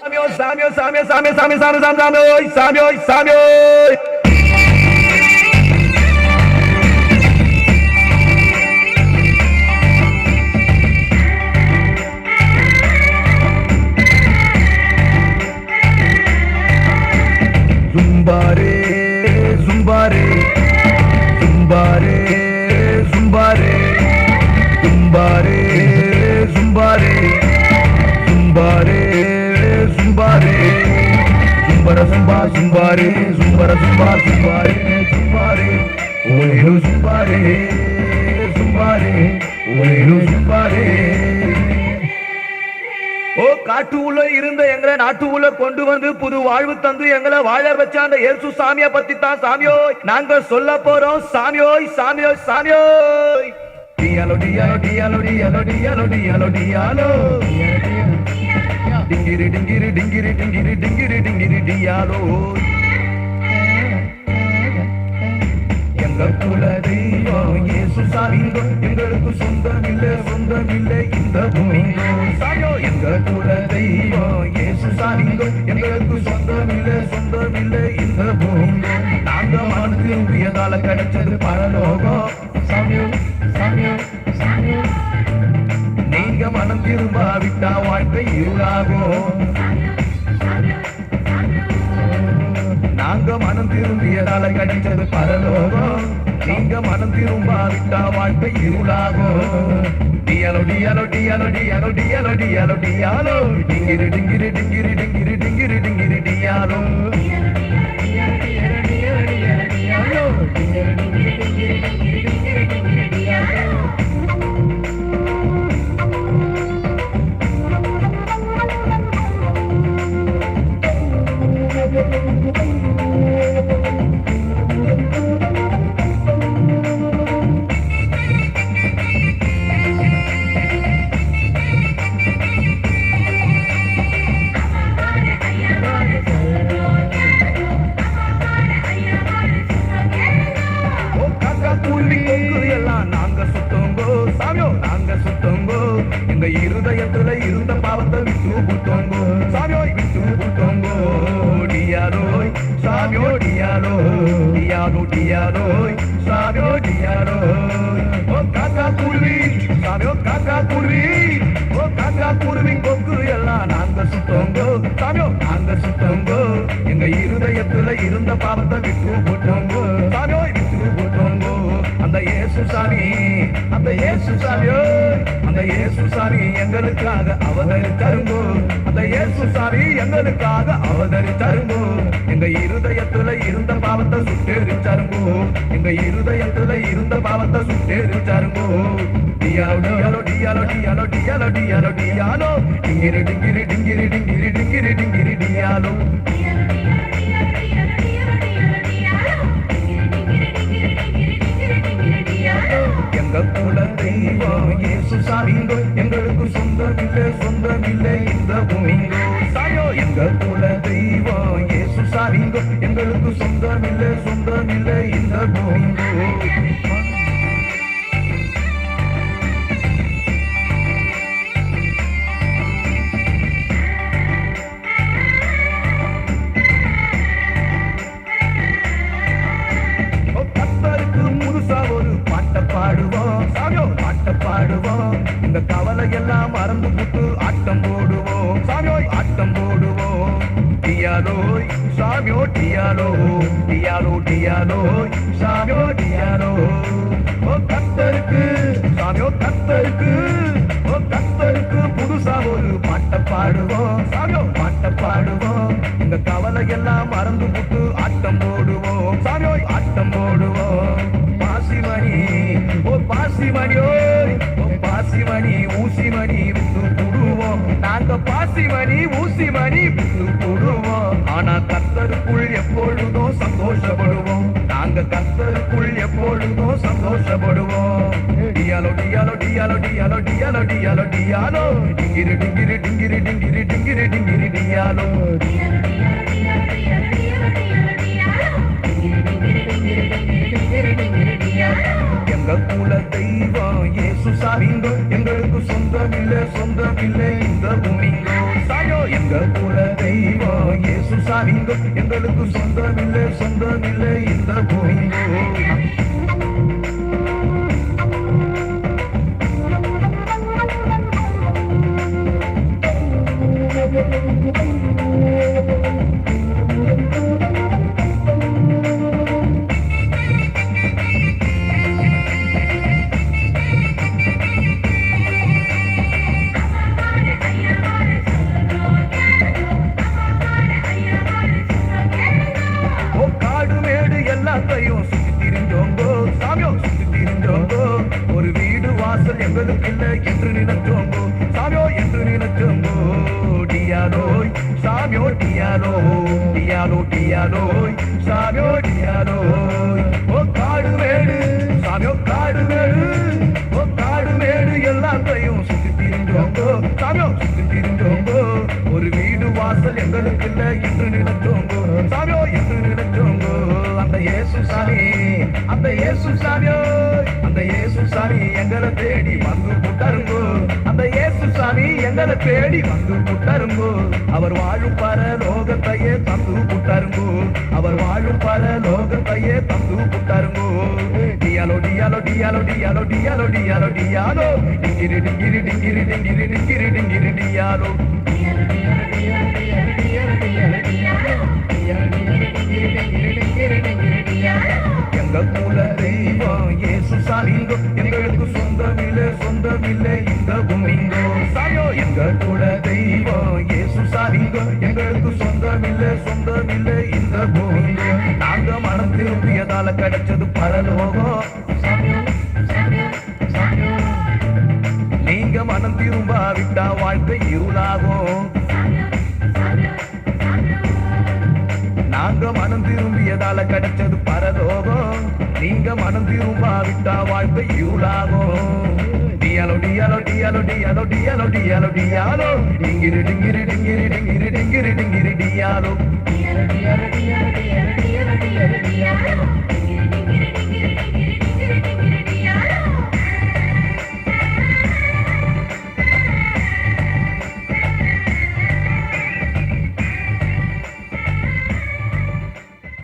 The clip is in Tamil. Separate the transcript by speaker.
Speaker 1: சாமியோ சாமியோ சாமியோ சாமி சாமி சாமி சாமி சாமியோய் சாமியோய் ஜும்பர ஜும்பா சும்பர சும்பா ஜும்பா ஜும்பாரே ஜும்பாரே ஓலேலு ஜும்பாரே ஜும்பாரே ஓலேலு ஜும்பாரே ஓ காட்டு உள்ள இருந்த எங்களை நாட்டு உள்ள கொண்டு வந்து புது வாழ்வு தந்து எங்களை வாழ வச்ச அந்த இயேசு சாமிய பத்தி தான் சாமியோய். நாங்க சொல்ல போறோம் சாமியோய் சாமியோய் சாமியோய். டியாலோ டியாலோ டியாலோ டியாலோ டியாலோ டியாலோ டியாலோ டிங்கிரி டிங்கிரி டிங்கிரி டிங்கிரி டிங்கிரி டிங்கிரி டியாலோ. எங்க குல தெய்வம் இயேசு சாமிங்கோ எங்களுக்கு சொந்தம் இல்ல சொந்தம் இல்ல இந்த பூமிங்கோ. சாயோ எங்க குல தெய்வம் இயேசு சாமிங்கோ எங்களுக்கு சொந்தம் இல்ல சொந்தம் இல்ல இந்த பூமிங்கோ. நாங்க மனது உயர்ந்தால கிடைச்சது பரலோகம். திரும்பாவிட்டா வாழ்க்கை இருளாகும் நாங்க மனம் திரும்பியதால கிடைச்சது பரலோகம் நீங்க மனம் திரும்பாவிட்டா வாழ்க்கை இருளாகும் டியாலோ டியாலோ டியாலோ டியாலோ டியாலோ டியாலோ டியாலோ டிங்கிரி டிங்கிரி டிங்கிரி டிங்கிரி டிங்கிரி டிங்கிரி டியாலோ ஓ எங்க இருதயத்துல இருந்த பாவத்தை விட்டு புட்டோங்கோ சாமியோய். விட்டு புட்டோங்கோ டியாரோய். சாமியோ டியாரோ டியாரோ டியாரோய். சாமியோ டியாரோய். ஓ காக்கா குருவி. சாமியோ காக்கா குருவி. ஓ காக்கா குருவி கொக்கு எல்லாம் நாங்க சுத்தோங்கோ. சாமியோ நாங்க சுத்தோங்கோ. எங்க இருதயத்துல இருந்த பாவத்தை விட்டு போட்டோங்கோ சாமியோய் விட்டு போட்டோங்கோ அந்த இயேசு சாமி அந்த இயேசு சாமியோ அந்த இயேசு சாமி எங்களுக்காக அவதரித்தாருங்கோ. அந்த இயேசு சாமி எங்களுக்காக அவதரித்தாருங்கோ. எங்க இருதயத்துல இருந்த பாவத்தை சுட்டெரிச்சாருங்கோ எங்க இருதயத்துல இருந்த பாவத்தை சுட்டெரிச்சாருங்கோ டியாலோ டியாலோ டியாலோ டியாலோ டியாலோ டியாலோ டியாலோ. டிங்கிரி டிங்கிரி டிங்கிரி டிங்கிரி டிங்கிரி டிங்கிரி டியாலோ. எங்களுக்கு சொந்தமில்லை சொந்தமில்லை இந்த பூங்கோ டியாலோய் சாமியோ டியாலோ டியாலோ டியாலோய் சாமியோ டியாலோ ஓ கர்த்தருக்கு சாமியோ கர்த்தருக்கு ஓ கர்த்தருக்கு புதுசா ஒரு பாட்டை பாடுவோம். சாமியோ பாட்டை பாடுவோம். இந்த கவலை எல்லாம் மறந்து புட்டு ஆட்டம் போடுவோம். சாமியோ ஆட்டம் போடுவோம். பாசிமணி ஓ பாசிமணி ஓய் ஓ பாசிமணி ஊசிமணி விட்டு போடுவோம். நாங்க பாசிமணி ஊசிமணி விட்டு போடுவோம். ஆனா கத்தருக்குள் எப்பொழுதும் சந்தோஷப்படுவோம். நாங்க கத்தருக்குள் எப்பொழுதும் சந்தோஷப்படுவோம். டியாலோ டியாலோ டியாலோ டியாலோ டியாலோ டியாலோ டியாலோ. டிங்கிரி டிங்கிரி டிங்கிரி டிங்கிரி டிங்கிரி டிங்கிரி டியாலோ. எங்க குல தெய்வம் ஏசு சாரிங்கோ எங்களுக்கு சொந்தமில்லை சொந்தமில்லை. இந்த பூமிங்கோ சாயோ எங்க குல தெய்வம் இயேசு சாமிங்கோ எங்களுக்கு சொந்தமில்லை சொந்தமில்லை இந்த இல்லை Thank you. என்று நினைச்சோங்கோ சாமியோ என்று நினைச்சோங்கோ டியாலோய் சாமியோ டியாலோ டியாலோ டியாலோய் சாமியோ டியாலோய் ஓ காடு மேடு சாமியோ காடு மேடு. ஓ காடு மேடு எல்லாத்தையும் சுற்றி திரிஞ்சோங்கோ சாமியோ சுற்றி திரிஞ்சோங்கோ ஒரு வீடு வாசல் எங்களுக்கு இல்லை என்று நினைச்சோங்கோ சாமியோ என்று நினைச்சோங்கோ அந்த இயேசு சாமி அந்த இயேசு சாமியோ சாமி எங்களை தேடி வந்து புட்டாருங்கோ அந்த இயேசு சாமி எங்களை தேடி வந்து புட்டாருங்கோ அவர் வாழும் பர லோகத்தையே தந்து புட்டாருங்கோ அவர் வாழும் பர லோகத்தையே தந்து புட்டாருங்கோ டியாலோ டியாலோ டியாலோ டியாலோ டியாலோ டியாலோ டியாலோ. டிங்கிரி டிங்கிரி டிங்கிரி டிங்கிரி டிங்கிரி டிங்கிரி டியாலோ. எங்க குல தெய்வம் இயேசு சாமிங்கோ சொந்தமில்லை இந்த பூமிங்கோ சாமியோ எங்க குல தெய்வம். இயேசு சாமிங்கோ எங்களுக்கு சொந்தமில்லை சொந்தமில்லை இந்த பூமிங்கோ நாங்க மனம் திரும்பியதால கிடைச்சது பரலோகம். நீங்க மனம் திரும்பாவிட்டா வாழ்க்கை இருளாகும். நாங்க மனம் திரும்பியதால கிடைச்சது பரலோகம். நீங்க மனம் திரும்பாவிட்டா வாழ்க்கை இருளாகும். డియాలో డియాలో డియాలో డియాలో డియాలో డియాలో డియాలో డింగిరి డింగిరి డింగిరి డింగిరి డింగిరి డింగిరి డియాలో డియాలో డియాలో డియాలో డియాలో డియాలో డియాలో